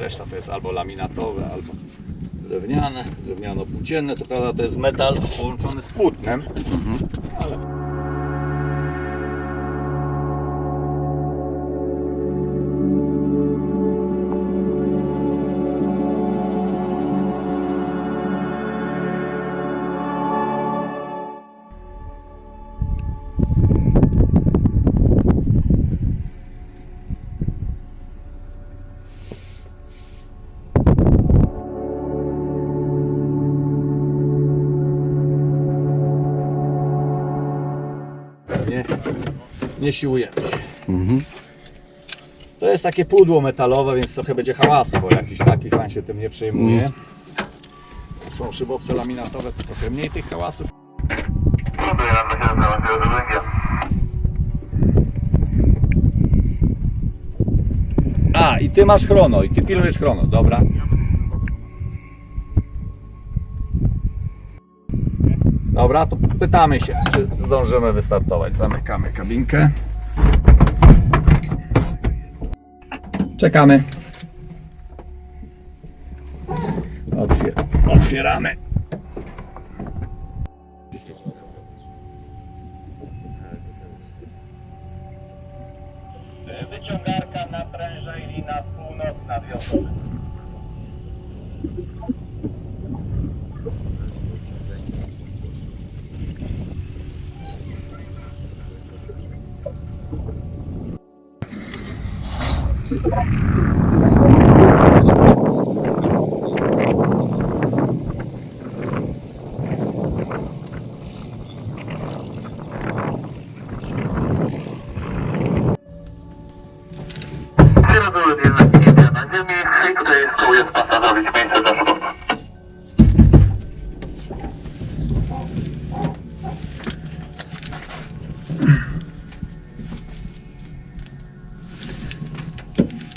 Reszta to jest albo laminatowe, albo drewniane, drewniano-płócienne, co prawda to jest metal połączony z płótnem, ale nie siłujemy. Mhm. To jest takie pudło metalowe, więc trochę będzie hałasu, bo jakiś taki fan się tym nie przejmuje. Są szybowce laminatowe, to trochę mniej tych hałasów. Ląduje nam na 7 do węgla. A, i ty masz chrono, i ty pilnujesz chrono, dobra. Dobra, to pytamy się, czy zdążymy wystartować. Zamykamy kabinkę. Czekamy. Otwier otwieramy.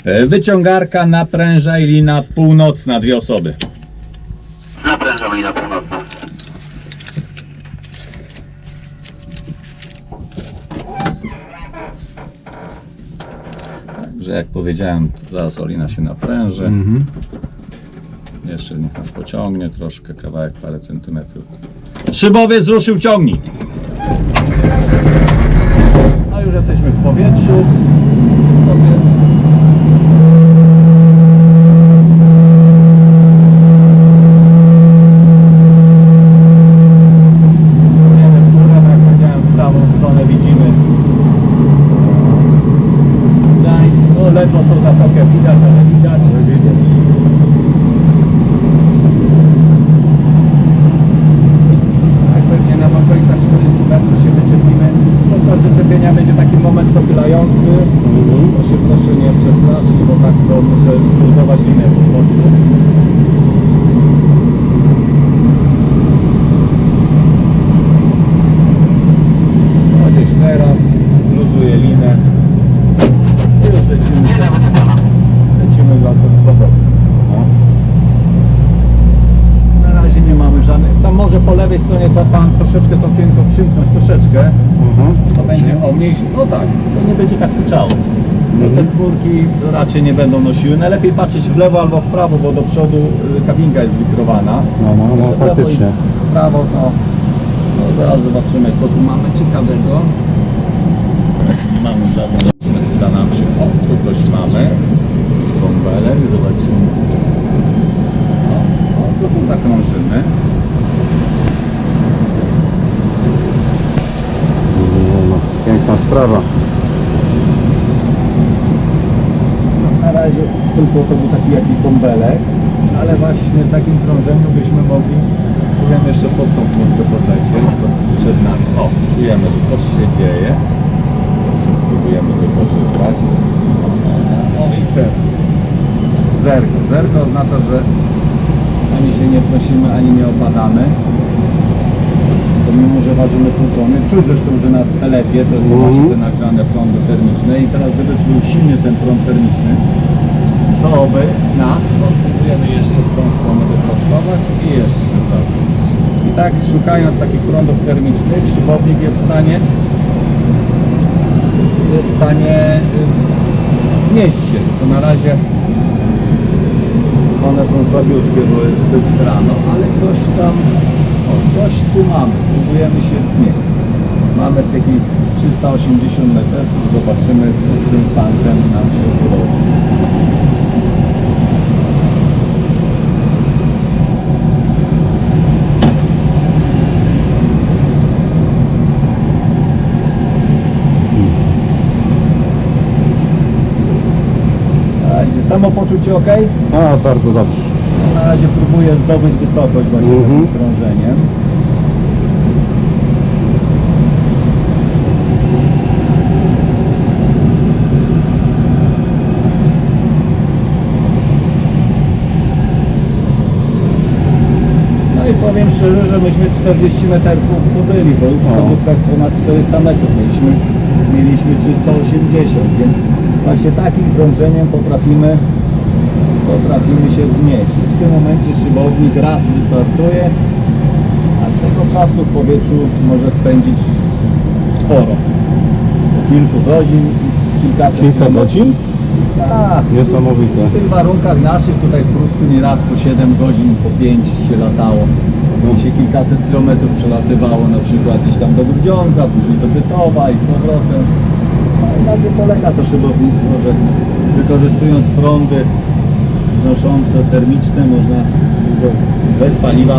Wyciągarka, napręża i lina północna, dwie osoby. Naprężamy lina północna. Także jak powiedziałem, to zaraz Olina się napręży. Mhm. Jeszcze niech nas pociągnie troszkę, kawałek, parę centymetrów. Szybowiec ruszył ciągnik. No już jesteśmy w powietrzu. Sobie Idziemy w górę, tak jak powiedziałem, w prawą stronę widzimy Gdańsk. No ledwo co zatokę widać, ale widać. Tak pewnie na okolicach 40 metrów się wyczepimy. Wyczepienia będzie taki moment pochylający. To się proszę nie przestraszyć, bo tak to muszę zluzować linę po prostu. No gdzieś teraz luzuję linę. I już lecimy, lecimy lasem swobodnym. No. Na razie nie mamy żadnych. Tam może po lewej stronie to pan troszeczkę to okienko przymknąć troszeczkę. Mhm. To będzie o mniejszy. No tak, to nie będzie tak huczało. No te chmurki raczej nie będą nosiły. Najlepiej patrzeć w lewo albo w prawo, bo do przodu y, kabinka jest wikrowana. No, no, no, lewo faktycznie. prawo, no. no zaraz zobaczymy co tu mamy ciekawego. Nie mamy żadnego. Nam się. O, tu coś mamy. Bąbelek, zobaczymy. O, o to tu zakrążymy. No, no, piękna sprawa. No, na razie tylko to był taki jakiś bąbelek, ale właśnie w takim krążeniu byśmy mogli spróbujemy jeszcze pod tą chmurkę podlecieć, przed nami. O, czujemy, że coś się dzieje. Jeszcze spróbujemy wykorzystać. O i teraz. Zerko. Zerko oznacza, że ani się nie wznosimy, ani nie opadamy. Pomimo, że ważymy pół tony. Czuć zresztą, że nas telepie, to są Mhm. właśnie te nagrzane prądy termiczne i teraz gdyby był silny ten prąd termiczny, to by nas, spróbujemy jeszcze w tą stronę wyprostować i jeszcze zawrócić. I tak szukając takich prądów termicznych, szybownik jest w stanie jest w stanie y, się. To na razie one są słabiutkie, bo jest zbyt rano, ale coś tam, coś tu mamy, próbujemy się wznieść. Mamy w tej chwili 380 metrów, zobaczymy co z tym fantem nam się. Razie samopoczucie ok? A, bardzo dobrze. Na razie próbuję zdobyć wysokość właśnie Mhm. takim krążeniem. No i powiem szczerze, że myśmy 40 metrów zdobyli, bo No. wskazówka jest ponad 400 metrów. Mieliśmy, mieliśmy 380, więc właśnie takim krążeniem potrafimy potrafimy się wznieść. W tym momencie szybownik raz wystartuje, a tego czasu w powietrzu może spędzić sporo. Kilku godzin, kilkaset Kilka godzin? Tak, Niesamowite. w tych warunkach naszych tutaj w Pruszczu nieraz po 7 godzin, po 5 się latało. I się kilkaset kilometrów przelatywało na przykład gdzieś tam do Grudziądza, później do Bytowa i z powrotem. No i na tym polega to szybownictwo, że wykorzystując prądy znoszące termiczne można dużo bez paliwa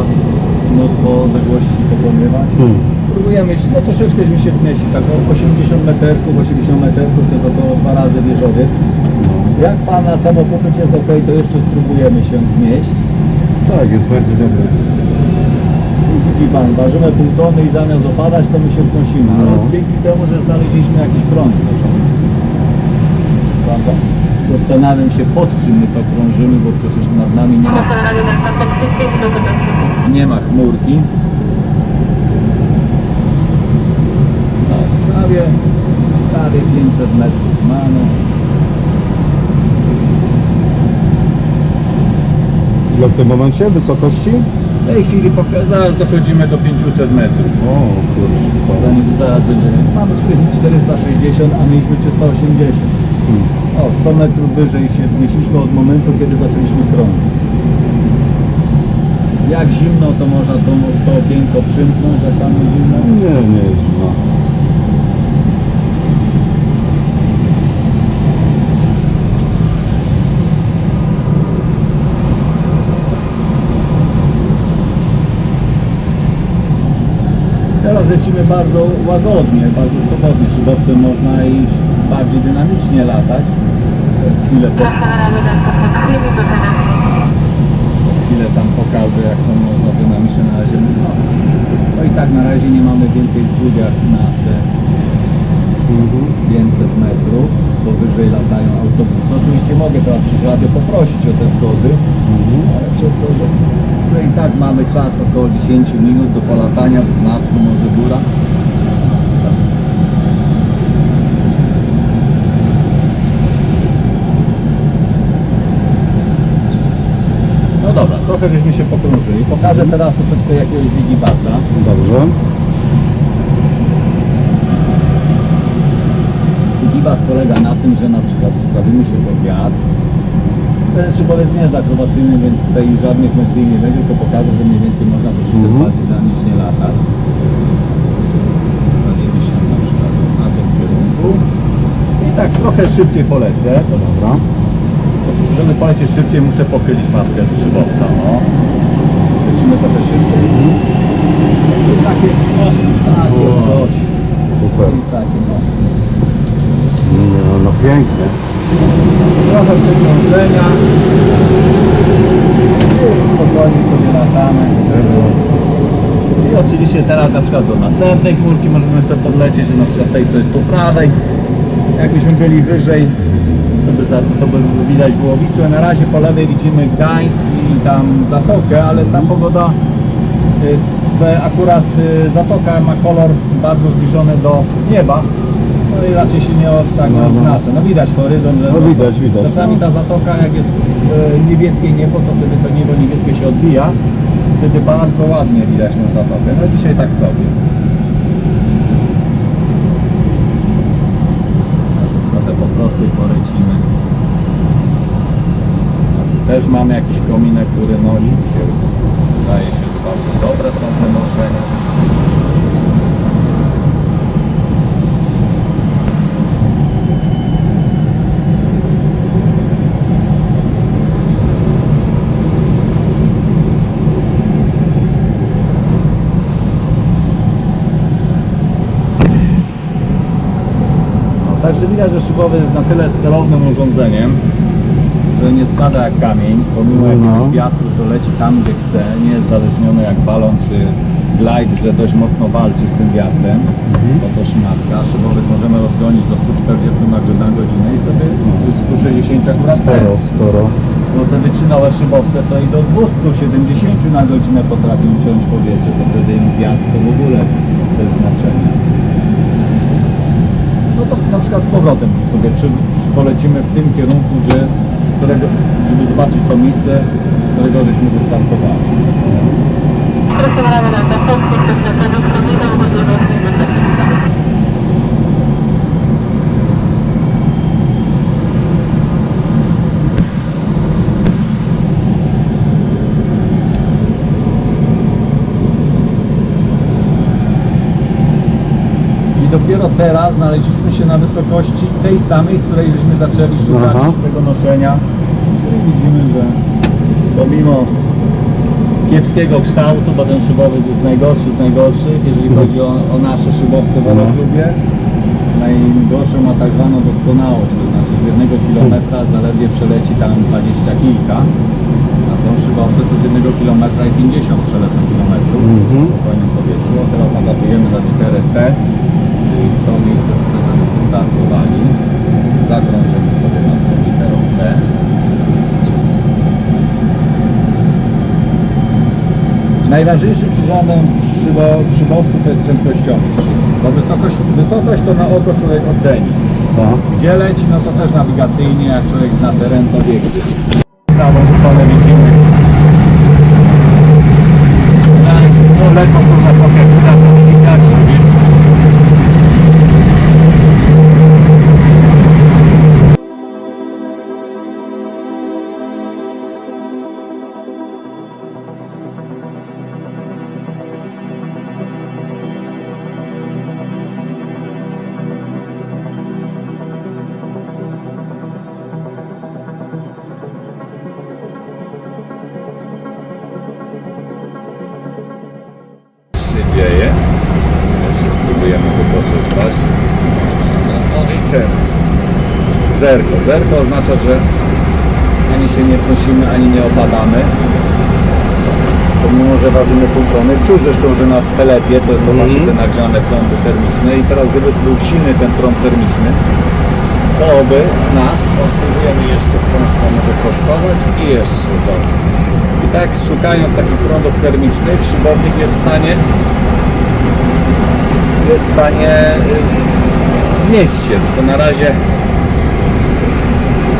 mnóstwo odległości pokonywać. Hmm. Próbujemy no troszeczkęśmy się wznieśli, tak o 80 meterków, 80 meterków to jest około dwa razy wieżowiec. Jak Pana samopoczucie jest ok, to jeszcze spróbujemy się wznieść. Tak, jest bardzo dobry. I Widzi Pan, ważymy pół tony i zamiast opadać, to my się wznosimy. Ale No. dzięki temu, że znaleźliśmy jakiś prąd znoszący. Prawda? Zastanawiam się, pod czym my to krążymy, bo przecież nad nami nie ma, nie ma chmurki. No, prawie, prawie 500 metrów mamy. Ile w tym momencie wysokości? W tej chwili poka- zaraz dochodzimy do 500 metrów. O, kurczę, sporo. Zanim zaraz będziemy. Mamy w tej chwili 460, a mieliśmy 380. Hmm. O, 100 metrów wyżej się wznieśliśmy od momentu, kiedy zaczęliśmy krążyć. Jak zimno, to można to, to okienko przymknąć, jak tam jest zimno. Nie, nie jest zimno. Teraz lecimy bardzo łagodnie, bardzo swobodnie. Szybowcem można iść bardziej dynamicznie latać. Chwilę, po, chwilę tam pokażę, jak to można dynamicznie na razie. No, no i tak na razie nie mamy więcej zgód jak na te Mhm. 500 metrów, bo wyżej latają autobusy. Oczywiście mogę teraz przez radio poprosić o te zgody, Mhm. ale przez to, że no i tak mamy czas około 10 minut do polatania, 12 może góra. Dobra, trochę żeśmy się pokrążyli. Pokażę teraz troszeczkę jakiegoś wigibasa. Dobrze. Wigibas polega na tym, że na przykład ustawimy się pod wiatr. Ten szybowiec nie jest akrobacyjny, więc tutaj żadnych lekcji nie będzie, tylko pokażę, że mniej więcej można troszeczkę Mhm. bardziej dynamicznie latać. Ustawimy się na przykład na tym kierunku. I tak trochę szybciej polecę. To Dobra. Żeby polecieć szybciej, muszę pochylić maskę z szybowca. No. Lecimy trochę szybciej. I takie, no, takie, no, Super. takie, no. No, no pięknie. Trochę przeciążenia. I spokojnie sobie latamy. I oczywiście teraz na przykład do następnej chmurki możemy sobie podlecieć, na przykład tej co jest po prawej. Jakbyśmy byli wyżej, to by, za, to by widać było Wisłę. Na razie po lewej widzimy Gdańsk i tam Zatokę, ale ta pogoda y, akurat y, Zatoka ma kolor bardzo zbliżony do nieba. No i raczej się nie od, tak No, no. odznacza. No widać horyzont. że No widać, widać, Czasami no. ta zatoka jak jest y, niebieskie niebo, to wtedy to niebo niebieskie się odbija. Wtedy bardzo ładnie widać tą zatokę. No dzisiaj tak sobie. Trochę po prostej polecimy. Też mamy jakiś kominek, który nosi się. Wydaje się, że bardzo dobre są te noszenia. No, także widać, że szybowy jest na tyle sterownym urządzeniem, spada jak kamień, pomimo No. jakiegoś wiatru to leci tam gdzie chce, nie jest zależniony jak balon czy glide, że dość mocno walczy z tym wiatrem, bo to szmatka. Szybowy możemy rozgonić do 140 na godzinę i sobie czy 160 akurat Sporo, sporo. bo te wytrzynałe szybowce to i do 270 na godzinę potrafią ciąć powietrze, to wtedy im wiatr to w ogóle bez znaczenia. No to na przykład z powrotem sobie przy, przy polecimy w tym kierunku, gdzie z którego, żeby zobaczyć to miejsce, z którego żeśmy wystartowali. Przekonamy na wytyczne. Dopiero teraz znaleźliśmy się na wysokości tej samej, z której żeśmy zaczęli szukać Aha. tego noszenia. Czyli widzimy, że pomimo kiepskiego kształtu, bo ten szybowiec jest najgorszy z najgorszych, jeżeli Mhm. chodzi o, o nasze szybowce w No. Aeroklubie. Najgorszą ma tak zwaną doskonałość, to znaczy z jednego kilometra zaledwie przeleci tam 20 kilka, a są szybowce, co z jednego kilometra i 50 przelecą kilometrów Mhm. w spokojnym powietrzu. Teraz nagadujemy na literę T, to miejsce, z którego żeśmy startowali. Zakrążymy sobie nad tą literą T. Najważniejszym przyrządem w, szybo, w szybowcu to jest prędkościomierz. Bo wysokość, wysokość to na oko człowiek oceni. Tak. Gdzie leci, no to też nawigacyjnie, jak człowiek zna teren, to wie gdzie. Prawą stronę teraz gdyby był silny ten prąd termiczny, to by nas, spróbujemy jeszcze w tą stronę wyprostować i jeszcze za. I tak szukając takich prądów termicznych, szybownik jest w stanie jest w stanie y, znieść się. To na razie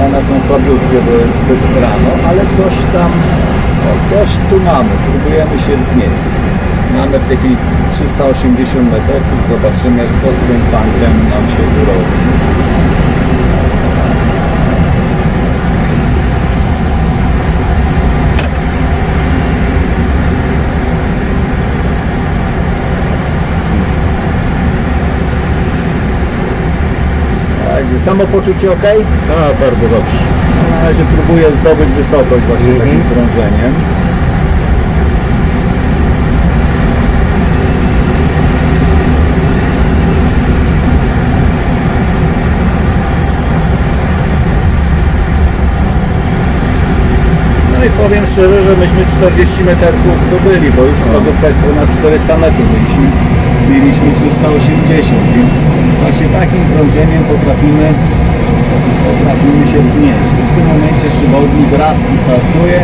one są słabiutkie, bo jest zbyt rano, ale coś tam, o, coś tu mamy. Próbujemy się wznieść. Mamy w tej chwili 380 metrów. Zobaczymy, co z tym fankiem nam się urodzi. Także samopoczucie ok? A, bardzo dobrze. Na razie próbuję zdobyć wysokość właśnie Mhm. takim krążeniem. No i powiem szczerze, że myśmy 40 metrów zdobyli, bo już wskazówka jest ponad 400 metrów, mieliśmy, mieliśmy 380, więc właśnie takim krążeniem potrafimy, potrafimy się wznieść. I w tym momencie szybownik raz wystartuje,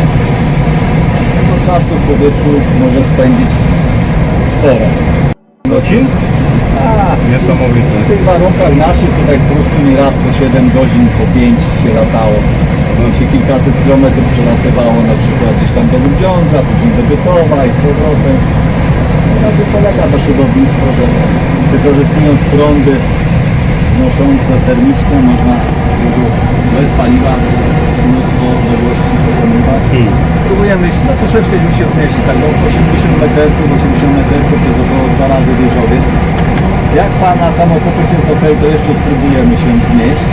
tego czasu w powietrzu może spędzić sporo. Godzin? A, Niesamowite. w tych warunkach naszych tutaj w Pruszczu nieraz po 7 godzin, po 5 się latało. No się kilkaset kilometrów przelatywało na przykład gdzieś tam do Grudziądza, później do Bytowa i z powrotem. No na tym polega to szybownictwo, że wykorzystując prądy noszące termiczne można dużo bez paliwa pokonać Próbujemy, iść, no troszeczkę się wznieść, tak do 80 metrów, 80 metrów to jest około dwa razy wieżowiec. Jak Pana samopoczucie jest ok, to jeszcze spróbujemy się wznieść.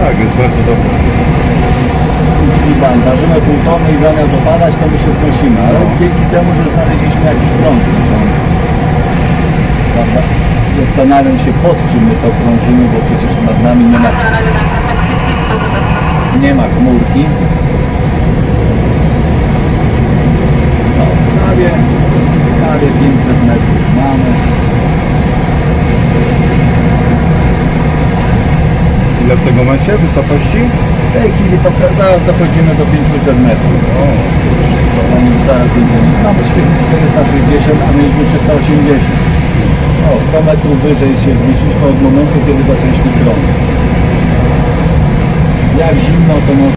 Tak, jest bardzo dobry. I pan, ważymy pół tony i zamiast opadać, to my się wznosimy, ale No. dzięki temu, że znaleźliśmy jakiś prąd wnoszący. Prawda? Zastanawiam się, pod czym my to krążymy, bo przecież nad nami nie ma, nie ma chmurki. No, prawie, prawie 500 metrów mamy. Ile w tym momencie wysokości? W tej chwili pokra- zaraz dochodzimy do 500 metrów. O, wszystko. Zanim zaraz będziemy. Mamy świetlik 460, a mieliśmy 380. O, 100 metrów wyżej się wznieśliśmy od momentu, kiedy zaczęliśmy krążyć. Jak zimno, to wiatr.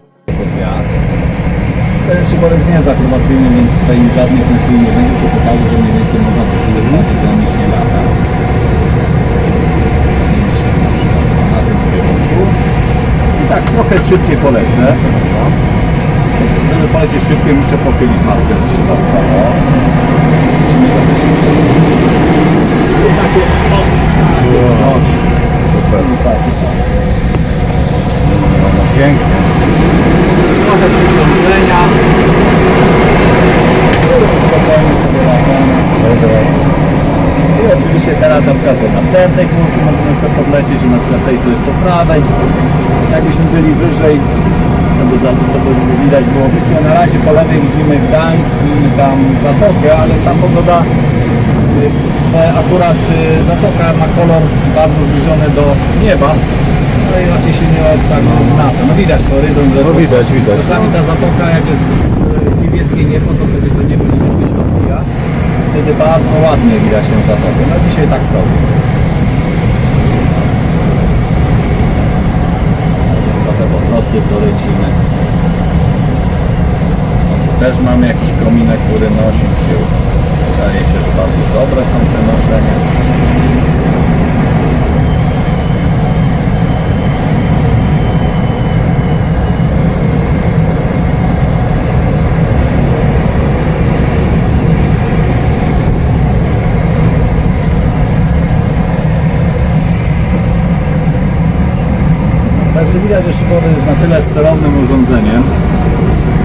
Szyborec nie jest akrobacyjny, więc tutaj żadnych funkcji nie będzie, pokaże, że mniej więcej można to tyle dynamicznie lata. Stawimy się na przykład tym kierunku. I tak trochę szybciej polecę. Żeby polecieć szybciej, muszę pochylić maskę z. Nie. I takie, o. Super. No, no, pięknie. Trochę przyciągnienia. Spokojnie sobie latamy. I oczywiście teraz na przykład do następnej chmurki możemy sobie podlecieć, na przykład tej, co jest po prawej. Jakbyśmy byli wyżej, to by, za, to by widać było Wisłę. Na razie po lewej widzimy Gdańsk i tam Zatokę, ale ta pogoda y, akurat y, Zatoka ma kolor bardzo zbliżony do nieba. No i raczej się nie tak oznacza. No widać horyzont. że- No widać, widać, Czasami no. ta zatoka jak jest y, niebieskie niebo, to wtedy to niebo niebieskie się odbija. Wtedy bardzo ładnie widać tą zatokę. No dzisiaj tak sobie. Trochę po prostu dolecimy. No tu też mamy jakiś kominek, który nosi się. Wydaje się, że bardzo dobre są te noszenia. Także widać, że szybowy jest na tyle sterownym urządzeniem,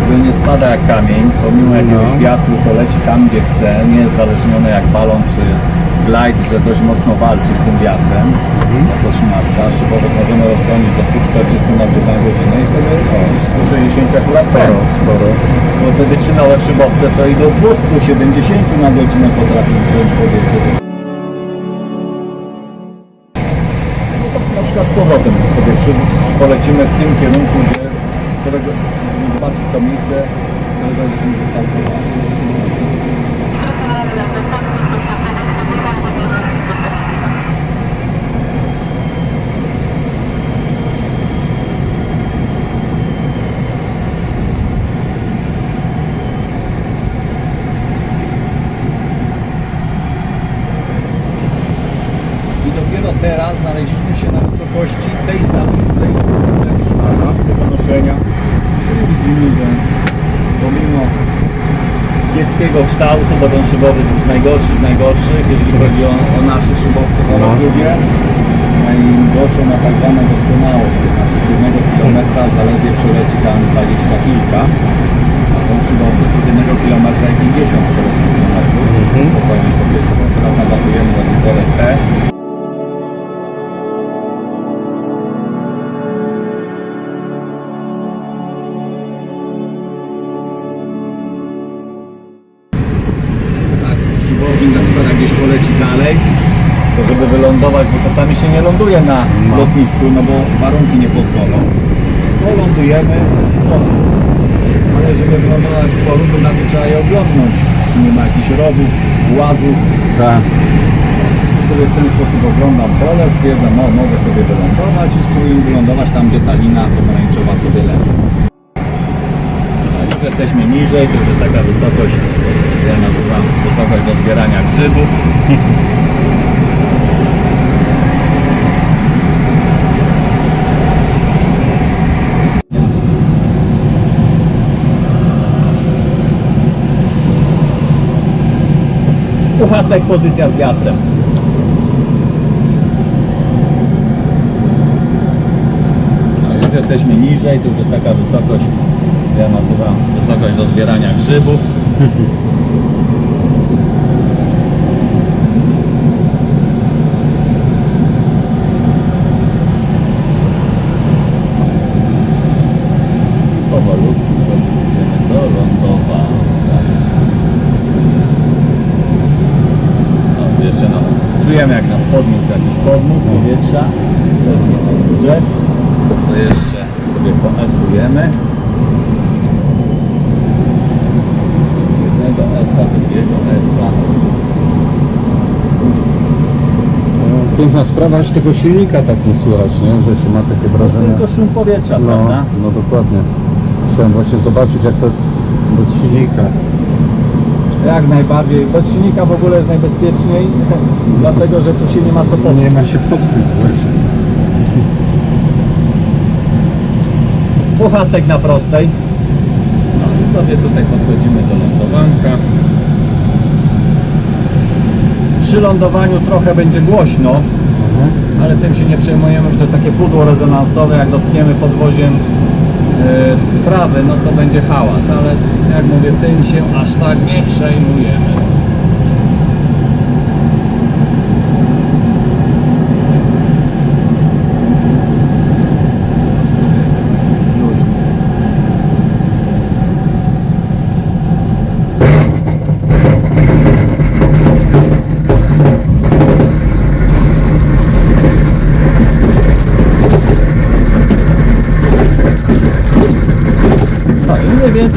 że nie spada jak kamień, pomimo jakiegoś No. wiatru to leci tam gdzie chce, nie jest zależniony jak balon czy glide, że dość mocno walczy z tym wiatrem. Jako szmatka, szybowy możemy rozgonić do 140 metrów na godzinę i sobie o, 160 akurat Sporo, pęd. sporo. Bo te wytrzymałe szybowce to i do 270 na godzinę potrafi wziąć powietrze. Przykład z powrotem sobie przy, przy polecimy w tym kierunku, gdzie z którego żeby zobaczyć to miejsce, z którego żeśmy wystartowali. I dopiero teraz znaleźliśmy wysokości tej samej, z której szukać tego noszenia. Czyli widzimy, że pomimo kiepskiego kształtu, bo ten szybowiec jest najgorszy z najgorszych, jeżeli chodzi o, o nasze szybowce w No. Aeroklubie. Najgorszą na tak zwaną doskonałość, to znaczy z jednego kilometra zaledwie przeleci tam 20 kilka, a są szybowce, co z jednego kilometra i 50 przeleci kilometrów, Mhm. spokojnie powiedzmy. Teraz nalatujemy na literę P. nie ląduje na No. lotnisku, no bo warunki nie pozwolą, to lądujemy w polu. Ale żeby wylądować w polu, to najpierw trzeba je oglądnąć, czy nie ma jakichś rowów, łazów. Tak. Sobie w ten sposób oglądam pole, stwierdzam, no mogę sobie wylądować i spróbuję wylądować tam, gdzie ta lina pomarańczowa sobie leży. No, już jesteśmy niżej, to już jest taka wysokość, ja nazywam wysokość do zbierania grzybów. Puchatek, pozycja z wiatrem. No już jesteśmy niżej, to już jest taka wysokość, co ja nazywam wysokość do zbierania grzybów. Powolutku sobie idziemy do lądowania. No, tu jeszcze nas czujemy jak nas podmuch, jakiś podmuch powietrza. Pewnie od drzew. To jeszcze sobie poesujemy. Jednego esa, drugiego. No, Piękna sprawa, że tego silnika tak nie słychać, nie? Że się ma takie wrażenie. Tylko szum powietrza, No, prawda? no dokładnie. Chciałem właśnie zobaczyć jak to jest bez silnika. Jak najbardziej. Bez silnika w ogóle jest najbezpieczniej, dlatego że tu się nie ma co podnieść. Nie ma się popsuć właśnie. Puchatek na prostej. No i sobie tutaj podchodzimy do lądowanka. Przy lądowaniu trochę będzie głośno, Mhm. ale tym się nie przejmujemy, bo to jest takie pudło rezonansowe, jak dotkniemy podwoziem yy, prawy, no to będzie hałas, ale jak mówię, tym się aż tak nie przejmujemy. Luźno. Tak,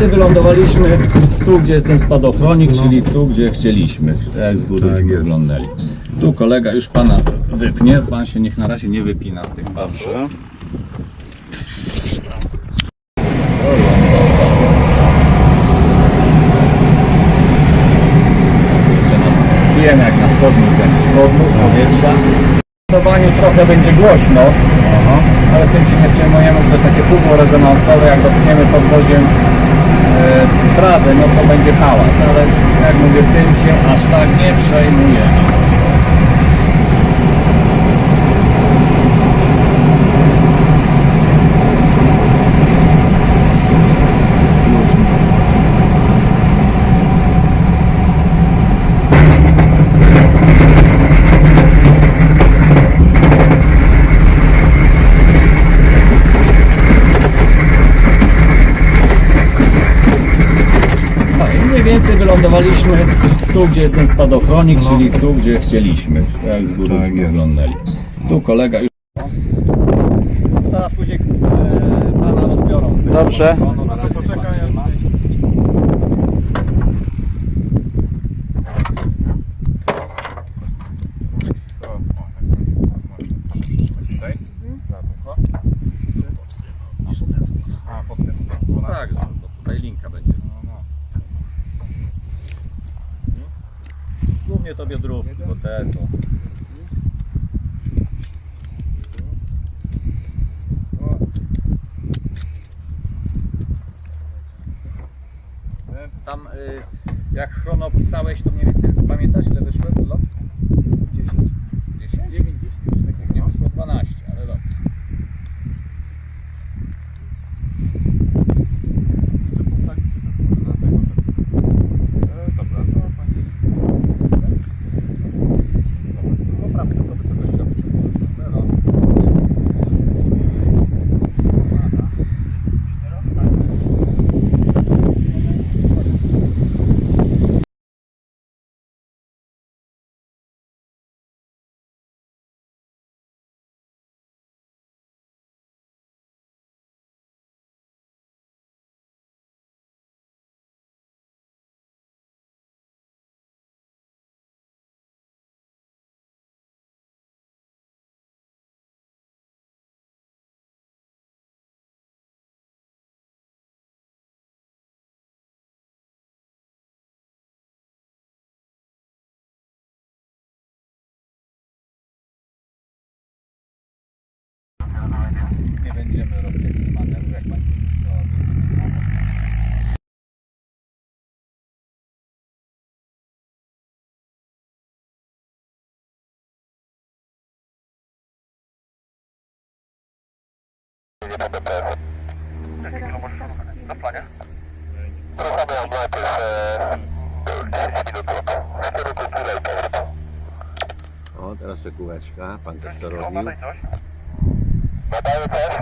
więcej wylądowaliśmy tu, gdzie jest ten spadochronik, No. czyli tu, gdzie chcieliśmy, jak z góry Tak oglądali. Tu kolega już pana wypnie, pan się niech na razie nie wypina z tych nas, czujemy jak nas podniósł jakiś podmuch powietrza. W lądowaniu trochę będzie głośno, ale tym się nie przejmujemy, bo to jest takie pudło rezonansowe, jak dotkniemy podwoziem prawy, no to będzie hałas, ale jak mówię, tym się aż tak nie przejmujemy. Wylądowaliśmy tu, gdzie jest ten spadochronik, czyli tu, gdzie chcieliśmy, jak z góry Tak oglądali. Tu kolega już... Zaraz później e, pana rozbiorą Dobrze. balkonu, na razie pan trzyma. Tak, no, bo tutaj linka będzie. Głównie to biodrówki, bo te to... Tam y, jak chrono pisałeś, to będziemy robić taki manewr, jak będzie Na O, teraz te kółeczka, pan doktor robił. Nadaje też.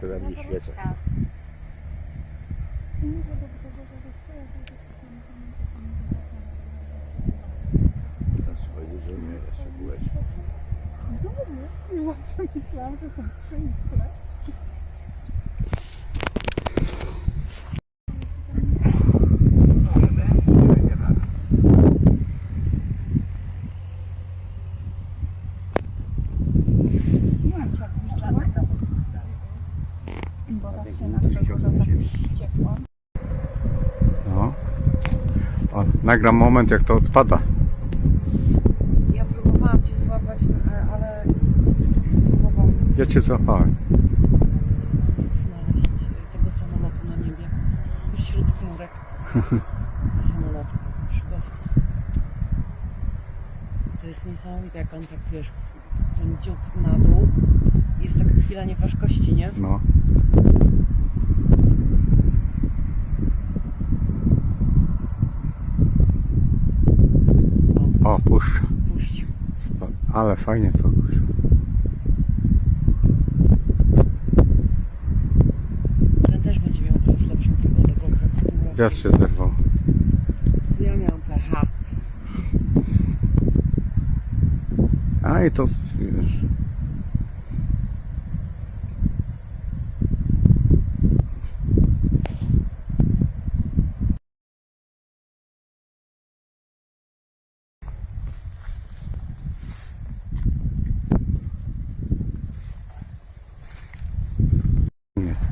Same kółeczko tam nie świecą. To swoje życie, jeszcze kółeczko. Myślałam, że są trzy i tyle. Mówiłam ci, jak piszczała. Bo raz się na to, że tak ciepło. No. O, nagram moment jak to odpada. Ja próbowałam Cię złapać, e, ale próbowałam Ja cię złapałem. znaleźć tego samolotu na niebie. Już wśród chmurek samolotu szybowca. To jest niesamowite, jak on tak, wiesz, ten dziób na dół. Jest taka chwila nieważkości, nie? No. O, puszcza. Spa- Ale fajnie to kurwa. Ten też będzie miał teraz lepszą pogodę, bo tak się zerwał. Ja miałam pecha. A i to wiesz. Jest.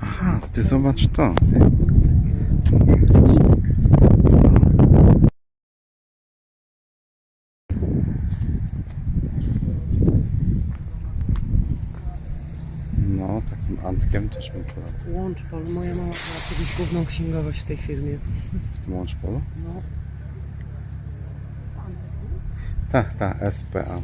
Aha, ty zobacz to. Ty. No, takim antkiem też bym polatał Łączpol. Moja mama miała kiedyś główną księgowość w tej firmie. w tym łączpolu. No. Tak, tak, SPA.